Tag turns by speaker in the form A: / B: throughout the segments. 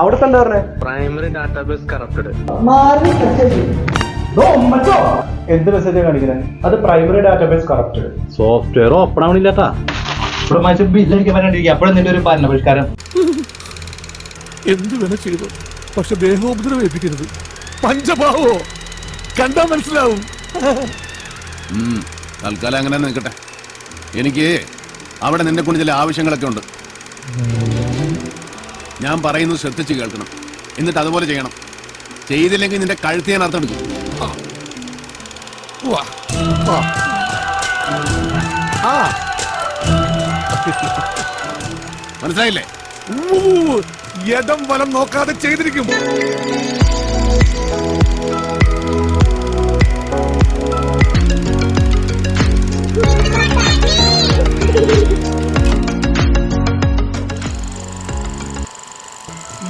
A: അവിടെ തന്നെ പറഞ്ഞേ?
B: പ്രൈമറി ഡാറ്റാബേസ് കറപ്റ്റഡ് മാറി
A: എന്ത് മെസ്സേജ് കാണിക്കുന്നത് അത് primary database corrupted
C: software open ആവണില്ലാട്ടാ. ഇവിടെ മനുഷ്യൻ ബില്ലടിക്കാൻ പറഞ്ഞിരിക്കുക അപ്പോഴും നിന്റെ ഒരു ഭരണ പരിഷ്കാരം
D: എന്തു വേണ ചെയ്തു? പക്ഷെ ദേഹോപദ്രവം ഏൽപ്പിക്കരുത്. പഞ്ചഭാവോ? കണ്ടാ മനസ്സിലാവും.
E: തൽക്കാലം അങ്ങനെ നിൽക്കട്ടെ. എനിക്ക് അവിടെ നിന്നെ കൊണ്ട് ചില ആവശ്യങ്ങളൊക്കെ ഉണ്ട്. ഞാൻ പറയുന്നത് ശ്രദ്ധിച്ച് കേൾക്കണം. എന്നിട്ട് അതുപോലെ ചെയ്യണം. ചെയ്തില്ലെങ്കിൽ നിന്റെ കഴുത്ത് ഞാൻ
D: അർത്ഥം എടുക്കും
E: മനസ്സിലായില്ലേ?
D: യഥം വലം നോക്കാതെ ചെയ്തിരിക്കും.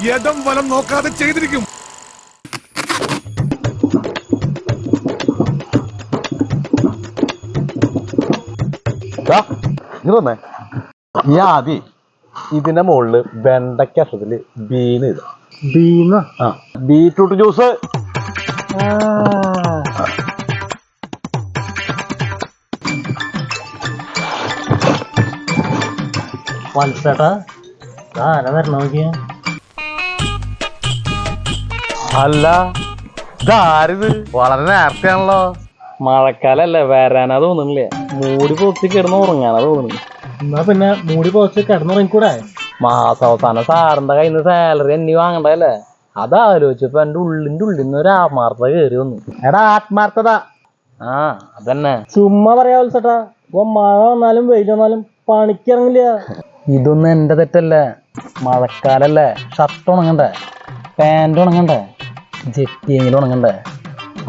D: യഥം വലം നോക്കാതെ ചെയ്തിരിക്കും.
C: ഇതൊന്നേ ആദ്യം ഇതിന്റെ മുകളിൽ വെണ്ടയ്ക്ക അക്ഷരത്തിൽ ബീന് ഇതാ ബീന? ആ. Beetroot juice.
F: മത്സേട്ടാ ആരാ വരണ നോക്കിയ.
C: അല്ല ഇതാരിത്? വളരെ നേരത്തെയാണല്ലോ.
F: മഴക്കാലല്ലേ വരാനാ തോന്നുന്നില്ലേ? മൂടി പൊത്തി കിടന്ന് ഉറങ്ങാനാ തോന്നുന്നു. എന്നാ പിന്നെ മൂടി പോച്ച് കിടന്നുറങ്ങിക്കൂടെ? മാസാവസാനം സാറിന്റെ കയ്യിൽ നിന്ന് സാലറി എന്നി വാങ്ങണ്ടല്ലേ അതാലോചിച്ചപ്പോ എന്റെ ഉള്ളിന്റെ ഉള്ളിൽ നിന്ന് ഒരു ആത്മാർത്ഥത കയറി വന്നു.
C: എടാ ആത്മാർത്ഥത.
F: ആ അതന്നെ. ചുമ്മാ പറയാ ചേട്ടാ ഇപ്പൊ മഴ വന്നാലും വെയിൽ വന്നാലും പണിക്കിറങ്ങില്ല. ഇതൊന്നും എന്റെ തെറ്റല്ലേ? മഴക്കാലല്ലേ ഷർട്ട് ഉണങ്ങണ്ടേ? പാന്റ് ഉണങ്ങണ്ടേ? ജെറ്റിയെങ്കിലും ഉണങ്ങണ്ടേ?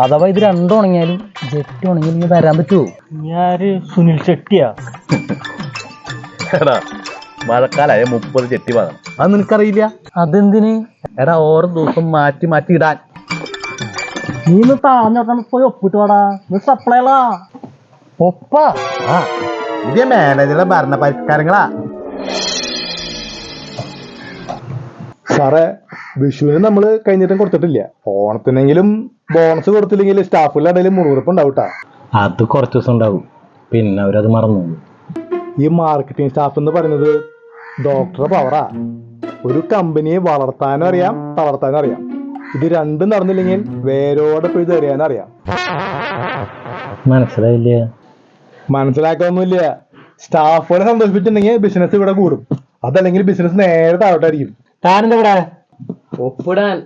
F: അഥവാ ഇത് രണ്ടും ഉണങ്ങിയാലും ജെറ്റ് ഉണങ്ങി ഇനി വരാൻ പറ്റുമോ ഞാൻ സുനിൽ ചെട്ടിയാ?
C: എടാ മഴക്കാലായ മുപ്പത് ചെട്ടി വാങ്ങണം. അത് നിനക്കറിയില്ല?
F: അതെന്തിന്?
C: എടാ ഓരോ ദിവസം മാറ്റി മാറ്റി ഇടാൻ.
F: നീ ഒന്ന് താഴ്ന്നോട്ടാണ് പോയി ഒപ്പിട്ട് വാടാ. നീ സപ്ലൈലാ ഒപ്പ?
C: ആ പുതിയ മാനേജറുടെ ഭരണ പരിഷ്കാരങ്ങളാ
A: സാറേ വിഷുവിന് നമ്മൾ കഴിഞ്ഞിട്ടും കൊടുത്തിട്ടില്ല. ഓണത്തിനെങ്കിലും ബോണസ് കൊടുത്തില്ലെങ്കിൽ സ്റ്റാഫുകളുടെ ഇടയിൽ മുറിവുറപ്പ് ഉണ്ടാവൂട്ടാ
F: അത് കുറച്ച് ദിവസം ഉണ്ടാവും. പിന്നെ അവരത് മറന്നു
A: ഈ മാർക്കറ്റിംഗ് സ്റ്റാഫ് എന്ന് പറയുന്നത് ഡോക്ടറെ പവറാ ഒരു കമ്പനിയെ വളർത്താനും അറിയാം തളർത്താനും അറിയാം. ഇത് രണ്ടും നടന്നില്ലെങ്കിൽ വേരോടെ പിഴുത് അറിയാനും അറിയാം.
F: മനസ്സിലായില്ല?
A: മനസ്സിലാക്കാനൊന്നുമില്ല. സ്റ്റാഫുകളെ സന്തോഷിപ്പിച്ചിട്ടുണ്ടെങ്കിൽ ബിസിനസ് ഇവിടെ കൂടും. അതല്ലെങ്കിൽ ബിസിനസ് നേരെ താഴോട്ടായിരിക്കും.
F: താനെന്താ ഒപ്പിടാൻ.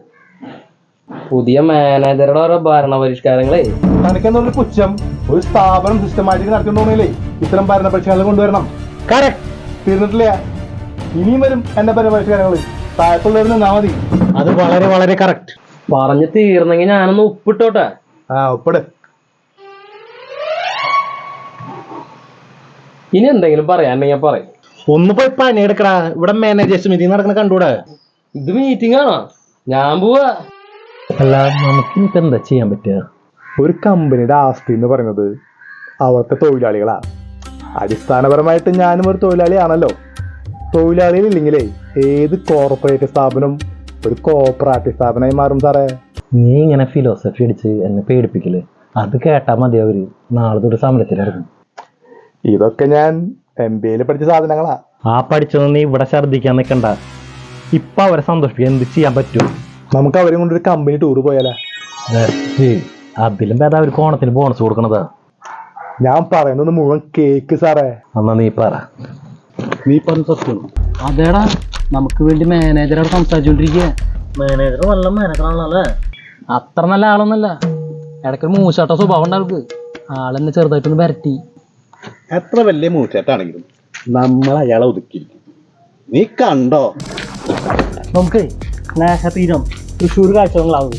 F: പുതിയ മാനേജറുടെ ഓരോ ഭരണ പരിഷ്കാരങ്ങളെ
A: തനിക്കെന്നുള്ള പുച്ഛം ഒരു സ്ഥാപനം സിസ്റ്റമാറ്റിക് തോന്നിയില്ലേ ഇത്തരം ഭരണ പരിഷ്കാരങ്ങൾ കൊണ്ടുവരണം.
F: കറക്റ്റ്
A: തീർന്നിട്ടില്ല. ഇനിയും വരും എന്റെ ഭരണ പരിഷ്കാരങ്ങൾ താഴത്തുള്ളവർ നിന്നാ മതി.
F: അത് വളരെ വളരെ കറക്റ്റ് പറഞ്ഞു തീർന്നെങ്കിൽ ഞാനൊന്ന് ഉപ്പിട്ടോട്ടെ
A: ആ ഒപ്പിട്.
F: ഇനി എന്തെങ്കിലും പറയാൻ ഞാൻ പറയും.
C: ഒന്ന് പോയി പണി പണിയെടുക്കടാ ഇവിടെ മാനേജേഴ്സ് മീറ്റിംഗ് നടക്കുന്ന കണ്ടൂടെ
F: ഇത് മീറ്റിംഗ് ആണോ? ഞാൻ പോവാ. അല്ല നമുക്ക് ഇനിയിപ്പോ എന്താ ചെയ്യാൻ പറ്റുക?
A: ഒരു കമ്പനിയുടെ ആസ്തി എന്ന് പറയുന്നത് അവിടുത്തെ തൊഴിലാളികളാ. അടിസ്ഥാനപരമായിട്ട് ഞാനും ഒരു തൊഴിലാളിയാണല്ലോ. തൊഴിലാളികൾ ഇല്ലെങ്കിലേ ഏത് കോർപ്പറേറ്റ് സ്ഥാപനം ഒരു കോപ്പറേറ്റീവ് സ്ഥാപനമായി മാറും സാറേ?
F: നീ ഇങ്ങനെ ഫിലോസഫി അടിച്ച് എന്നെ പേടിപ്പിക്കൽ. അത് കേട്ടാൽ മതി അവർ നാളെ തൊട്ട് സമരത്തിലിറങ്ങും.
A: ഇതൊക്കെ ഞാൻ എം ബി എയിൽ പഠിച്ച സാധനങ്ങളാ.
F: ആ പഠിച്ചതൊന്നും നീ ഇവിടെ ഛർദ്ദിക്കാൻ നിൽക്കണ്ട ഇപ്പൊ അവരെ സന്തോഷിപ്പിക്കാൻ എന്ത് ചെയ്യാൻ പറ്റും?
A: നമുക്ക് അവരെ കൊണ്ട് ഒരു കമ്പനി ടൂർ പോയാലേ?
F: അതിലും ഭേദം അവർക്ക് ഓണത്തിന് ബോണസ് കൊടുക്കണതാ.
A: ഞാൻ പറയുന്നത് മുഴുവൻ കേക്ക് സാറേ.
F: എന്നാ നീ പറ.
C: നീ പറഞ്ഞ സത്യം.
F: അതേടാ നമുക്ക് വേണ്ടി മാനേജറോട് സംസാരിച്ചോണ്ടിരിക്കുക മാനേജർ നല്ല മാനേജറാണല്ലേ അത്ര നല്ല ആളൊന്നല്ല ഇടയ്ക്ക് മൂശാട്ട സ്വഭാവം ഉണ്ട് ആൾക്ക് ആളെന്നെ ചെറുതായിട്ടൊന്ന് വരട്ടി.
C: എത്ര വലിയ മൂച്ചേട്ടാണെങ്കിലും നമ്മൾ അയാളെ ഒതുക്കി നീ കണ്ടോ?
F: നമുക്ക് തീരം തൃശ്ശൂർ കാഴ്ചകളാവും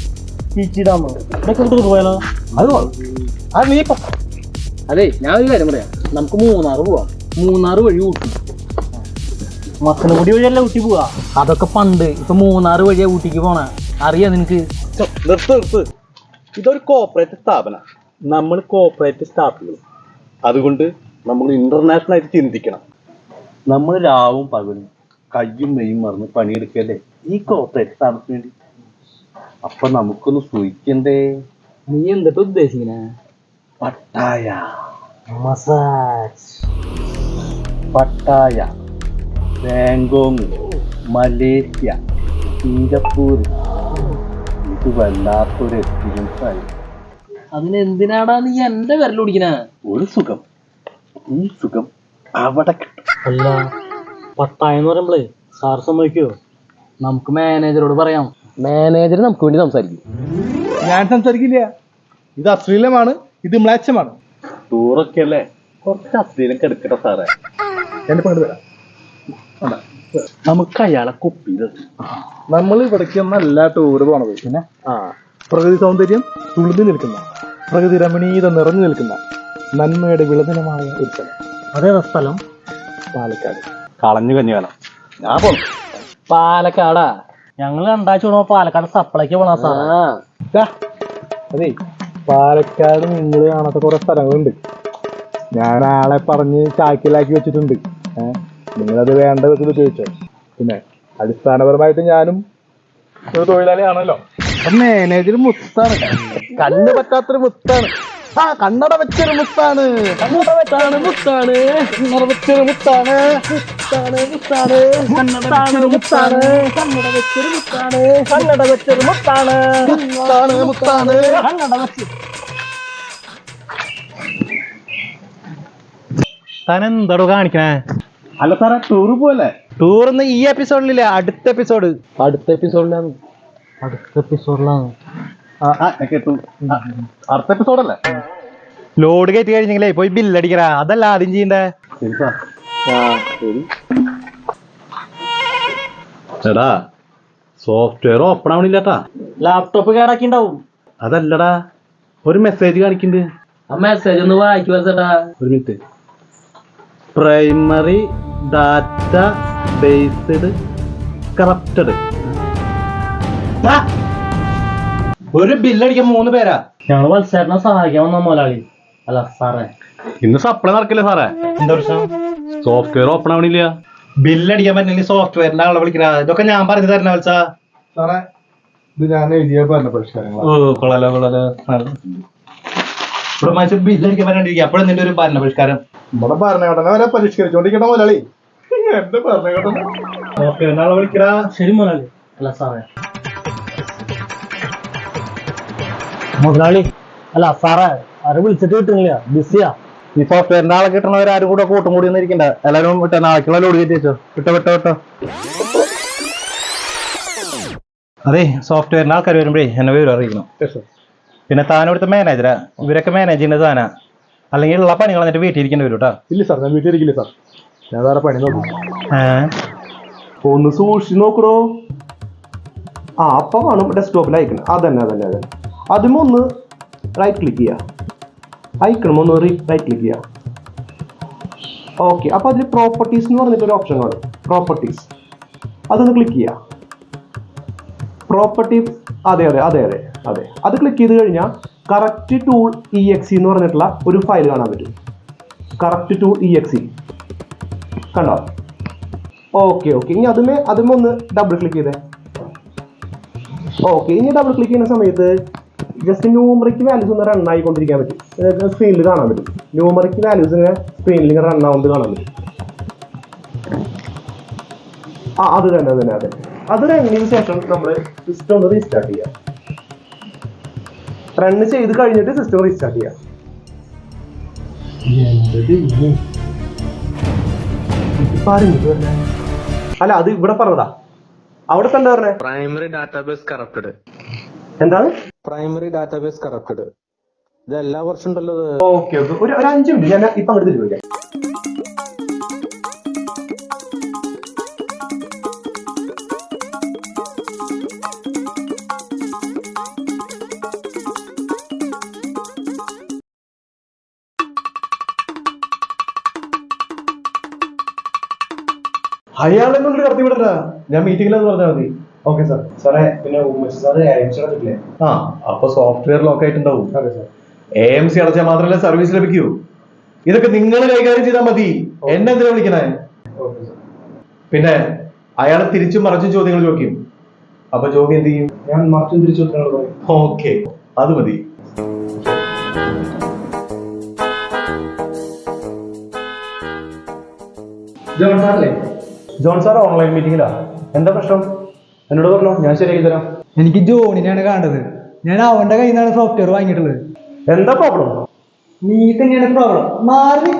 F: പീച്ചിടാമോ? ഇതൊക്കെ ടൂർ പോയാലോ അത് അത് നീ അതെ ഞാൻ ഒരു കാര്യം പറയാം. നമുക്ക് മൂന്നാറ് പോവാം. മൂന്നാറ് വഴി ഊട്ടി. മസനഗുടി വഴിയല്ല ഊട്ടി പോവാ. അതൊക്കെ പണ്ട് ഇപ്പൊ മൂന്നാറ് വഴിയാ ഊട്ടിക്ക് പോണ. അറിയാ നിനക്ക്?
C: നിർത്ത് നിർത്ത്. ഇതൊരു കോപ്പറേറ്റ് സ്ഥാപന. നമ്മൾ കോപ്പറേറ്റ് സ്റ്റാഫുകൾ അതുകൊണ്ട് നമ്മൾ ഇന്റർനാഷണൽ ആയിട്ട് ചിന്തിക്കണം. നമ്മൾ രാവും പകലും
G: കയ്യും മെയ്യും മറന്ന് പണിയെടുക്കല്ലേ? ഈ കോർപ്പറേറ്റ് സ്ഥാപനത്തിന് വേണ്ടി. അപ്പൊ നമുക്കൊന്ന് സൂചിക്കണ്ടേ
B: നീ എന്തിട്ട് ഉദ്ദേശിക്കണേ?
G: Pattaya.
B: Massage.
G: Pattaya. Bangkok Malaysia. Singapore. ഇത് വല്ലാത്തൊരു എക്സ്പീരിയൻസ് ആയി.
B: അതിന് എന്തിനാടാ നീ എന്റെ വിരൽ പിടിക്കണേ?
G: ഒരു സുഖം. ഈ സുഖം അവിടെ
B: അല്ല എന്ന് പറയുമ്പളേ സാർ സമ്മതിക്കോ? നമുക്ക് മാനേജറോട് പറയാം. മാനേജർ നമുക്ക് വേണ്ടി സംസാരിക്കും.
A: ഞാൻ സംസാരിക്കില്ല. ഇത് അശ്ലീലമാണ് ഇത് മ്ലാച്ചമാണ്
G: ടൂറൊക്കെ അല്ലേ? കുറച്ച് അശ്ലീലം കെടുക്കട്ടെ സാറേ
A: എന്റെ പാട് തരാം.
G: നമുക്ക് അയാളെ കുപ്പിയിൽ
A: നമ്മൾ ഇവിടേക്ക് ഒന്നല്ല ടൂർ പോണത്. പിന്നെ? ആ. പ്രകൃതി സൗന്ദര്യം തുളുതി നിൽക്കുന്ന പ്രകൃതി രമണീയത നിറഞ്ഞു നിൽക്കുന്ന നന്മയുടെ വിളനിലമായ ഒരു സ്ഥലം.
B: അതേ സ്ഥലം?
A: പാലക്കാട്.
G: കളഞ്ഞു കഞ്ഞാലം ഞാൻ പോ
B: പാലക്കാടാ. ഞങ്ങൾ രണ്ടാഴ്ച കൂടുമ്പോ പാലക്കാട് സപ്ലൈക്ക് പോണ അതെ
A: ദാ, പാലക്കാട് നിങ്ങൾ കാണാത്ത കുറെ സ്ഥലങ്ങളുണ്ട്. ഞാൻ ആളെ പറഞ്ഞ് ചാക്കിലാക്കി വെച്ചിട്ടുണ്ട്. ഏഹ് നിങ്ങളത് വേണ്ട വിധത്തിൽ ഉപയോഗിച്ചോ? പിന്നെ അടിസ്ഥാനപരമായിട്ട് ഞാനും ഒരു തൊഴിലാളിയാണല്ലോ. മാനേജർ മുത്താണ്. കണ്ണു പറ്റാത്തൊരു മുത്താണ്. ആ കണ്ണട വെച്ചൊരു മുത്താണ്. കണ്ണട വെച്ചാണ് മുത്താണ്. കണ്ണട വെച്ചൊരു മുത്താണ്. മുത്താണ് മുത്താണ്. കണ്ണട മുത്താണ്. കണ്ണട വെച്ചൊരു മുത്താണ്. കണ്ണട വെച്ചൊരു മുത്താണ്. മുത്താണ് മുത്താണ്. കണ്ണട വെച്ച്.
C: താൻ എന്താടോ കാണിക്കണേ?
G: അല്ല സാറേ ടൂറ് പോലെ
C: ടൂർ ഒന്ന് ഈ എപ്പിസോഡിലില്ല അടുത്ത എപ്പിസോഡ്
B: അടുത്ത എപ്പിസോഡിലാണ് അടുത്ത എപ്പിസോഡിലാണ്
G: അടുത്ത എപ്പിസോഡല്ലേ
C: ലോഡ് കയറ്റി കഴിഞ്ഞെങ്കിലേ പോയി ബില്ലടിക്കടാ അതല്ല ആദ്യം ചെയ്യണ്ടേ?
G: എടാ സോഫ്റ്റ്വെയർ ഓപ്പൺ ആവണില്ലട്ടാ.
B: ലാപ്ടോപ്പ് കേടാക്കി ഉണ്ടാവും
G: അതല്ലടാ ഒരു മെസ്സേജ് കാണിക്കുന്നുണ്ട്
B: ആ മെസ്സേജ് ഒന്ന് വായിക്കുവാ
G: ഒരു minute primary data based corrupted
C: ഒരു ബില്ലടിക്കാൻ മൂന്ന് പേരാ.
B: ഞങ്ങൾ മത്സരനെ സഹായിക്കാൻ വന്ന മുതലാളി അല്ല സാറേ.
G: ഇന്ന് സപ്ലൈ നടക്കില്ല സാറേ.
C: എന്താ പ്രശ്നം?
G: സോഫ്റ്റ്വെയർ ഓപ്പൺ ആവണില്ല.
C: ബില്ലടിക്കാൻ പറ്റില്ലെങ്കിൽ സോഫ്റ്റ്വെയറിന്റെ ആളെ വിളിക്കണ. ഇതൊക്കെ ഞാൻ പറഞ്ഞു തരണ വെച്ചാ
A: സാറേ ഇത് ഞാൻ എഴുതിയ പറഞ്ഞ പരിഷ്കാരങ്ങളാണ്
C: ഓ കൊള്ളാലോ കൊള്ളാലോ. ഇവിടെ മനുഷ്യൻ ബില്ലടിക്കാൻ പറ്റാണ്ടിരിക്കുക അപ്പോഴും നിന്റെ ഒരു ഭരണ പരിഷ്കാരം?
A: നമ്മുടെ ഭരണഘടന വരെ പരിഷ്കരിച്ചോണ്ടിരിക്കണ മുതലാളി
C: ആളെ വിളിക്കടാ.
B: ശരി മുതലാളി അല്ല സാറേ. മുതലാളി അല്ല സാറേ ആരെ വിളിച്ചിട്ട് കിട്ടുന്നില്ല. ബിസിയാ.
C: ഈ സോഫ്റ്റ്വെയറിന്റെ ആളെ കിട്ടണവരാരും കൂടെ കൂട്ടും കൂടി ഇരിക്കണ്ട എല്ലാവരും വിട്ട നാളേക്കുള്ള ലോഡ് കയറ്റി വെച്ചോ. വിട്ടോ വിട്ടോ വിട്ടോ. അതെ സോഫ്റ്റ്വെയറിന്റെ ആൾക്കാർ വരുമ്പോഴേ എന്നെ വിവരം അറിയിക്കണം. പിന്നെ താൻ ഇവിടുത്തെ മാനേജരാ ഇവരൊക്കെ മാനേജ് ചെയ്യുന്ന സാധന അല്ലെങ്കിൽ ഉള്ള പണികൾ എന്നിട്ട് വീട്ടിൽ ഇരിക്കേണ്ടി വരും കേട്ടോ
A: ഇല്ല സാർ ഞാൻ വീട്ടിൽ ഇരിക്കില്ല സാർ ഞാൻ വേറെ പണി നോക്കും.
H: ഒന്ന് സൂക്ഷിച്ച് നോക്കണോ ആ അപ്പൊ കാണും ഡെസ്ക്ടോപ്പിൽ അയക്കണം. അതന്നെ അതന്നെ അതന്നെ. അതും ഒന്ന് റൈറ്റ് ക്ലിക്ക് ചെയ്യുക അയക്കണം ഒന്ന് റൈറ്റ് ക്ലിക്ക് ചെയ്യുക ഓക്കെ അപ്പൊ അതിൽ പ്രോപ്പർട്ടീസ് എന്ന് പറഞ്ഞിട്ട് ഒരു ഓപ്ഷൻ കാണും. പ്രോപ്പർട്ടീസ് അതൊന്ന് ക്ലിക്ക് ചെയ്യുക പ്രോപ്പർട്ടി അതെ അതെ അതെ അതെ അതെ. അത് ക്ലിക്ക് ചെയ്ത് കഴിഞ്ഞാൽ കറക്റ്റ് ടൂൾ ഇ എക്സി എന്ന് പറഞ്ഞിട്ടുള്ള ഒരു ഫയൽ കാണാൻ പറ്റും. കറക്റ്റ് ടൂൾ ഇ എക്സ് കണ്ടോ? ഓക്കെ ഓക്കെ ഇനി അതുമേ അതുമേ ഒന്ന് ഡബിൾ ക്ലിക്ക് ചെയ്തേ. ഓക്കെ ഇനി ഡബിൾ ക്ലിക്ക് ചെയ്യുന്ന സമയത്ത് ജസ്റ്റ് ന്യൂമറിക്ക് വാല്യൂസ് ഒന്ന് റൺ ആയിക്കൊണ്ടിരിക്കാൻ പറ്റും. സ്ക്രീനിൽ കാണാൻ പറ്റും. ന്യൂമറിക്ക് വാല്യൂസ് ഇങ്ങനെ സ്ക്രീനിൽ ഇങ്ങനെ റൺ ആവുന്നത് കാണാൻ പറ്റും. ആ അത് തന്നെ അത് തന്നെ അതെ അത് റണ്ണിന് ശേഷം നമ്മൾ സിസ്റ്റം ഒന്ന് റീസ്റ്റാർട്ട് ചെയ്യാം. റണ്ണ് ചെയ്ത് കഴിഞ്ഞിട്ട് സിസ്റ്റം റീസ്റ്റാർട്ട് ചെയ്യാം. അല്ല അത് ഇവിടെ പറഞ്ഞതാ. അവിടെ എന്താ പറഞ്ഞേ?
I: പ്രൈമറി ഡാറ്റാബേസ് കറപ്റ്റഡ്
H: എന്താണ്?
I: പ്രൈമറി ഡാറ്റാബേസ് കറപ്റ്റഡ് ഇത് എല്ലാ വർഷം ഉണ്ടല്ലോ
H: ഓക്കെ ഒരു അഞ്ച് മിനിറ്റ്. ഞാൻ ഇപ്പൊ അങ്ങോട്ട് തിരിച്ചു അയാളെന്നും കൊണ്ട് കടത്തി വിടണ്ട. ഞാൻ മീറ്റിംഗിൽ അത് പറഞ്ഞാൽ മതി. ഓക്കെ സാർ സാറേ പിന്നെ ഉമേഷ് സാറ് അയച്ചു അടച്ചിട്ടില്ലേ
G: ആ. അപ്പൊ സോഫ്റ്റ്വെയർ ലോക്ക് ആയിട്ടുണ്ടാവും.
H: അതെ സാർ
G: എ എം സി അടച്ചാൽ മാത്രമല്ല സർവീസ് ലഭിക്കൂ. ഇതൊക്കെ നിങ്ങൾ കൈകാര്യം ചെയ്താൽ മതി. എന്നെ എന്തിനാ വിളിക്കണേ?
H: ഓക്കെ
G: പിന്നെ
H: അയാൾ തിരിച്ചും മറിച്ചും ചോദ്യങ്ങൾ ചോദിക്കും. അപ്പൊ ജോബി എന്ത് ചെയ്യും?
A: ഞാൻ മറിച്ചും തിരിച്ചു ഉത്തരങ്ങൾ പറയും.
H: ഓക്കെ അത് മതി.
B: ജോൺ സാറല്ലേ?
A: ജോൺ സാർ ഓൺലൈൻ മീറ്റിംഗിലാ എന്താ പ്രശ്നം? എന്നോട് പറഞ്ഞോ ഞാൻ ശരിയാക്കി തരാം.
B: എനിക്ക് ജോണിനെയാണ് കാണേണ്ടത്. ഞാൻ അവന്റെ കയ്യിൽ നിന്നാണ് സോഫ്റ്റ്വെയർ വാങ്ങിയിട്ടുള്ളത്.
A: എന്താ പ്രോബ്ലം
B: നീ തന്നെയാണ് പ്രോബ്ലം മാറി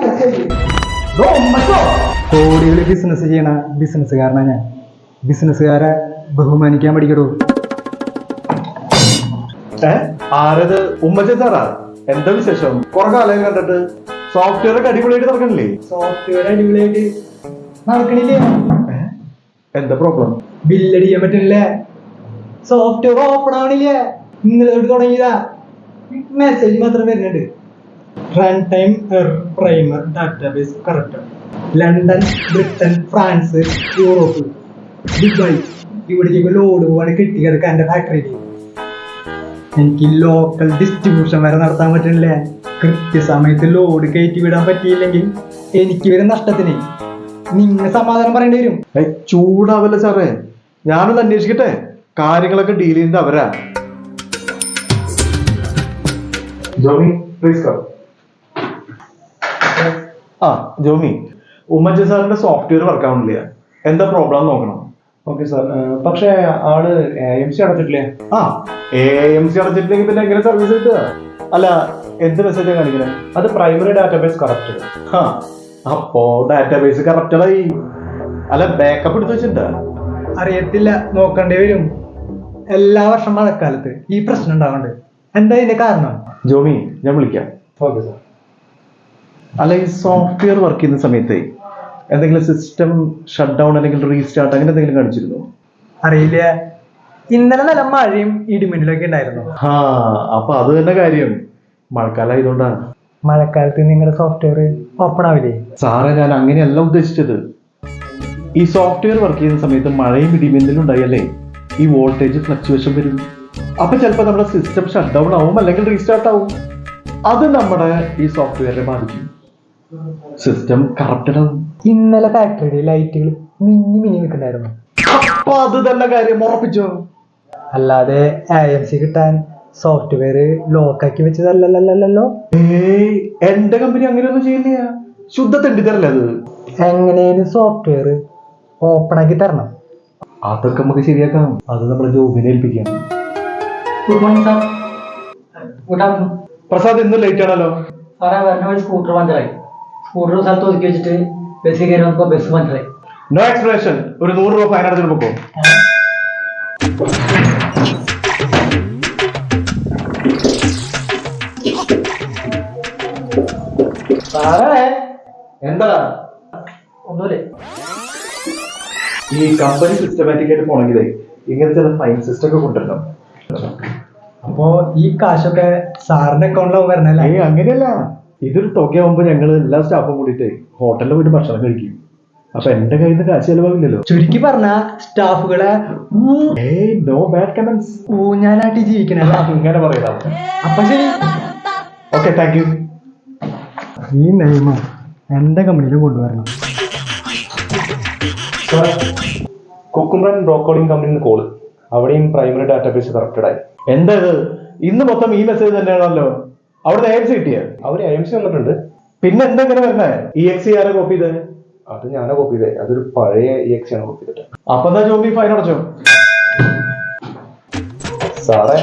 B: കോടികൾ ബിസിനസ് ചെയ്യണ ബിസിനസ്സുകാരനാ ഞാൻ. ബിസിനസ്സുകാരെ ബഹുമാനിക്കാൻ പഠിക്കടൂ.
H: ആരത്? ഉമ്മച്ചൻ സാറാ? എന്താ വിശേഷം? കുറെ കാലം കണ്ടിട്ട് സോഫ്റ്റ്വെയർ ഒക്കെ അടിപൊളിയായിട്ട് തുടങ്ങണില്ലേ
B: സോഫ്റ്റ്വെയർ അടിപൊളിയായിട്ട് നടക്കണില്ലേ?
H: എന്താ പ്രോബ്ലം
B: ബില്ലടിക്കാൻ പറ്റില്ല സോഫ്റ്റ്വെയർ ഓപ്പൺ ആവണില്ലേ? ഇന്നലെ തൊട്ട് തുടങ്ങിയതാ. മെസ്സേജ് മാത്രം വരുന്നുണ്ട്. Run time primer database correct London Britain France Europe Dubai ഇവിടേക്ക് ലോഡ് പോവാണ് കിട്ടിയെടുക്കാൻ എന്റെ ഫാക്ടറിയിൽ എനിക്ക് ലോക്കൽ ഡിസ്ട്രിബ്യൂഷൻ വരെ നടത്താൻ പറ്റണില്ലേ? കൃത്യസമയത്ത് ലോഡ് കയറ്റി വിടാൻ പറ്റിയില്ലെങ്കിൽ എനിക്ക് വരെ നഷ്ടത്തിന്. നിങ്ങൾ സമാധാനം പറയേണ്ടി വരും.
H: ചൂടാവല്ല സാറേ? ഞാനൊന്ന് അന്വേഷിക്കട്ടെ? കാര്യങ്ങളൊക്കെ ഡീൽ ചെയ്യുന്നത് അവരാ. ജോമി പ്ലീസ് ആ ജോമി. ഉമ്മജ സാറിന്റെ സോഫ്റ്റ്വെയർ വർക്ക് ആവുന്നില്ല എന്താ പ്രോബ്ലം നോക്കണം.
A: ഓക്കെ സാർ പക്ഷേ ആൾ എം സി അടച്ചിട്ടില്ലേ?
H: ആ എ എം സി അടച്ചിട്ടില്ലെങ്കിൽ പിന്നെ എങ്ങനെ സർവീസ് കിട്ടുക? അല്ല എന്ത് മെസ്സേജാണ് കാണിക്കുന്നത്
A: അത് പ്രൈമറി ഡാറ്റാബേസ് കറക്റ്റ്
H: ആ അപ്പോ ഡാറ്റാബേസ് കറക്റ്റഡായി അല്ല ബാക്കപ്പ് എടുത്തു വെച്ചിട്ടുണ്ടാ.
B: അറിയത്തില്ല നോക്കേണ്ടി വരും. എല്ലാ വർഷം മഴക്കാലത്ത് ഈ പ്രശ്നം ഉണ്ടാവുന്നുണ്ട് എന്താ ഇതിന്റെ കാരണം?
H: ജോമി ഞാൻ വിളിക്കാം.
A: ഓക്കെ സാർ
H: അല്ല ഈ സോഫ്റ്റ്വെയർ വർക്ക് ചെയ്യുന്ന സമയത്ത് എന്തെങ്കിലും സിസ്റ്റം ഷട്ട് ഡൗൺ അല്ലെങ്കിൽ റീസ്റ്റാർട്ട് അങ്ങനെ എന്തെങ്കിലും കാണിച്ചിരുന്നു?
B: അറിയില്ല. ഇന്നലെ നല്ല മഴയും ഇടിമിന്നലൊക്കെ ഉണ്ടായിരുന്നു.
H: ആ അപ്പൊ അത് തന്നെ കാര്യം. മഴക്കാലം ആയതുകൊണ്ടാണ്.
B: മഴക്കാലത്ത് നിങ്ങളുടെ സോഫ്റ്റ്വെയർ ഓപ്പൺ ആവില്ലേ?
H: സാറേ ഞാൻ അങ്ങനെയല്ല ഉദ്ദേശിച്ചത്. ഈ സോഫ്റ്റ്വെയർ വർക്ക് ചെയ്യുന്ന സമയത്ത് മഴയും ഇടിമിന്നലും ഉണ്ടായല്ലേ? ഈ വോൾട്ടേജ് ഫ്ലക്ച്വേഷൻ വരും. അപ്പൊ ചിലപ്പോൾ നമ്മുടെ സിസ്റ്റം ഷട്ട് ഡൗൺ ആവും അല്ലെങ്കിൽ റീസ്റ്റാർട്ട് ആവും. അത് നമ്മുടെ ഈ സോഫ്റ്റ്വെയറിനെ ബാധിക്കും. സിസ്റ്റം കറക്റ്റഡ് ആവും.
B: ഇന്നലെ ഫാക്ടറിയുടെ ലൈറ്റുകൾ മിന്നി മിന്നി നിൽക്കുന്നുണ്ടായിരുന്നു.
H: അപ്പൊ അത് തന്നെ കാര്യം ഉറപ്പിച്ചോ?
B: അല്ലാതെ എ എം സി കിട്ടാൻ സോഫ്റ്റ്വെയർ ലോക്കാക്കി വെച്ചതല്ലല്ലോ
H: ഏയ് എന്റെ കമ്പനി അങ്ങനെയൊന്നും ചെയ്യില്ല ശുദ്ധ തണ്ടി അത്?
B: എങ്ങനെയാലും സോഫ്റ്റ്വെയർ ഓപ്പൺ ആക്കി തരണം.
H: അതൊക്കെ നമുക്ക് ശരിയാക്കാം. അത് നമ്മുടെ ജോബിനെ ഏൽപ്പിക്കാം.
B: Good morning sir good afternoon
H: Prasad ഇന്നും ലേറ്റ് ആണല്ലോ.
B: സാറേ വരുന്ന വഴി സ്കൂട്ടർ പഞ്ചറായി. സ്കൂട്ടർ സ്ഥലത്ത് ഒതുക്കി വെച്ചിട്ട് ബസ്സിൽ കയറി വന്നപ്പോൾ ബസ് പഞ്ചറായി.
H: നോ എക്സ്പ്ലനേഷൻ ഒരു നൂറ് രൂപ ഫൈൻ അടച്ചിട്ട് പൊക്കോ. എന്താ
B: ഒന്നുമില്ലേ?
H: ഈ കമ്പനി സിസ്റ്റമാറ്റിക് ആയിട്ട് പോണെങ്കിലേ ഇങ്ങനത്തെ ഫൈൻ സിസ്റ്റം ഒക്കെ കൊണ്ടുവരണം.
B: അപ്പോ ഈ കാശൊക്കെ സാറിന്റെ അക്കൗണ്ടിലാവും വരണല്ലേ
H: ഏയ് അങ്ങനെയല്ല. ഇതൊരു തുകയാവുമ്പോ ഞങ്ങൾ എല്ലാ സ്റ്റാഫും കൂടിയിട്ട് ഹോട്ടലിൽ പോയിട്ട് ഭക്ഷണം കഴിക്കും. അപ്പൊ എന്റെ കയ്യിൽ നിന്ന് കാശ് ചെലവാകില്ലല്ലോ.
B: ചുരുക്കി പറഞ്ഞ സ്റ്റാഫുകളെ
H: ഏയ് നോ ബാഡ് കമന്റ്സ്
B: ഊഞ്ഞാലാട്ടി ജീവിക്കണല്ല
H: അങ്ങനെ പറയാം
B: അപ്പൊ ശരി.
H: ഓക്കെ താങ്ക് യു
B: ഈ നിയമം എന്റെ കമ്പനിയിലും കൊണ്ടുവരണം.
A: കുക്കുംബ്രൻ ബ്രോക്കോളിംഗ് കമ്പനിന്ന് കോൾ അവിടെയും പ്രൈമറി ഡാറ്റാബേസ് കറക്റ്റഡ് ആയി.
H: എന്താ ഇത്? ഇന്ന് മൊത്തം ഈ മെസ്സേജ് തന്നെയാണല്ലോ. അവിടെ എം സി കിട്ടിയ?
A: അവർ എം സി വന്നിട്ടുണ്ട്.
H: പിന്നെ എന്താ ഇങ്ങനെ വരുന്നേ? ഇ എക്സി ആരെ കോപ്പി ചെയ്തേ?
A: അത് ഞാനാ കോപ്പി ചെയ്തേ. അതൊരു പഴയ ഇ എക്സ് ആണ് കോപ്പി ചെയ്തിട്ട്.
H: അപ്പൊ എന്താ ജോബി ഫൈൻ അടച്ചോ?
A: സാറേ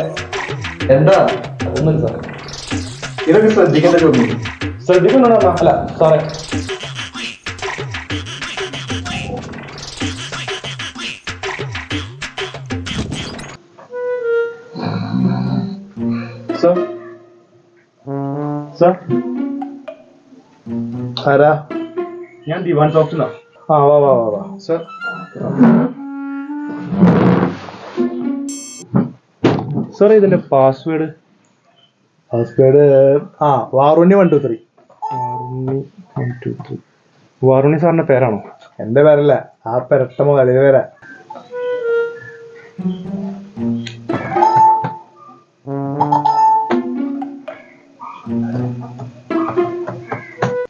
A: എന്താ? ഒന്നും സാറേ.
H: ഇതൊക്കെ ശ്രദ്ധിക്കേണ്ട ജോബി.
A: ശ്രദ്ധിക്കുന്നുണ്ടോ അല്ല സാറേ
H: സർ സർ ആരാ?
A: ഞാൻ ദിവാൻ സോഫ്റ്റ്
H: ആ വാ വാ വാ വാ.
A: സർ സാർ ഇതിന്റെ പാസ്വേഡ്
H: പാസ്വേഡ് ആ Varunni one two three
A: Varuni സാറിന്റെ പേരാണോ?
H: എന്റെ പേരല്ല. ആ പെരട്ട മുതലിന്റെ പേരാ.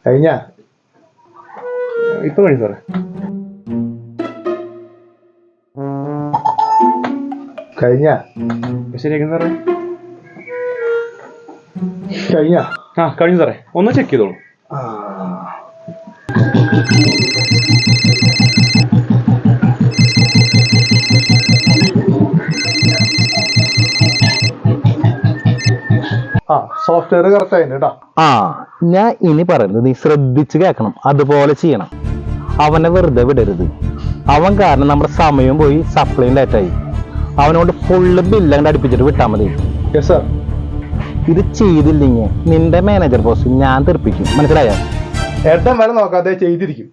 H: കഴിഞ്ഞ?
A: ഇപ്പൊ കഴിഞ്ഞു സാറേ. കഴിഞ്ഞ?
B: ശരിയാക്കും സാറേ.
A: കഴിഞ്ഞ?
B: ആ കഴിഞ്ഞു സാറേ. ഒന്ന് ചെക്ക് ചെയ്തോളൂ.
A: ആ. സോഫ്റ്റ്വെയർ കറക്റ്റ് ആയിരുന്നു കേട്ടോ
J: ആ ഞാൻ ഇനി പറയുന്നത് നീ ശ്രദ്ധിച്ച് കേൾക്കണം. അതുപോലെ ചെയ്യണം. അവനെ വെറുതെ വിടരുത്. അവൻ കാരണം നമ്മുടെ സമയം പോയി സപ്ലൈയും ലേറ്റായി അവനോട് ഫുള്ള് ബില്ല് അങ്ങോട്ട് അടുപ്പിച്ചിട്ട് വിട്ടാൽ മതി.
A: യെസ് സാർ
J: ഇത് ചെയ്തില്ലെങ്കിൽ നിന്റെ മാനേജർ പോസ്റ്റ് ഞാൻ തെറിപ്പിക്കും. മനസ്സിലായോ?
A: ഏട്ടൻ വരെ നോക്കാതെ ചെയ്തിരിക്കും.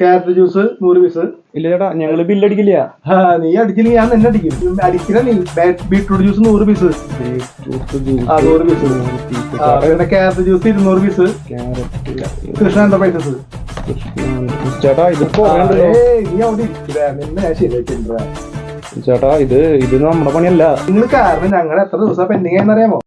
A: ക്യാരറ്റ് ജ്യൂസ് നൂറ് പീസ്
B: ഇല്ല ചേട്ടാ ഞങ്ങൾ ബില്ലടിക്കില്ല
A: നീ അടിക്കില്ല ഞാൻ തന്നെ അടിക്കും. അടിക്കില്ല നീ. ബീട്രൂട്ട് ജ്യൂസ് നൂറ് പീസ് ആ നൂറ് പീസ് പിന്നെ ക്യാരറ്റ് ജ്യൂസ് ഇരുന്നൂറ് പീസ് കൃഷ്ണ എന്റർപ്രൈസസ്
B: ചേട്ടാ ഇത് കുറേയുണ്ടല്ലോ.
A: നീ അവിടെ ഇരിക്കില്ല നിന്നെ ഞാൻ ശരിയാക്കിട്ടുണ്ട്
B: ചേട്ടാ ഇത് ഇത് നമ്മുടെ പണിയല്ല.
A: നിങ്ങൾ കാരണം ഞങ്ങൾ എത്ര ദിവസം പെൻഡിങ് ആയെന്നറിയാമോ?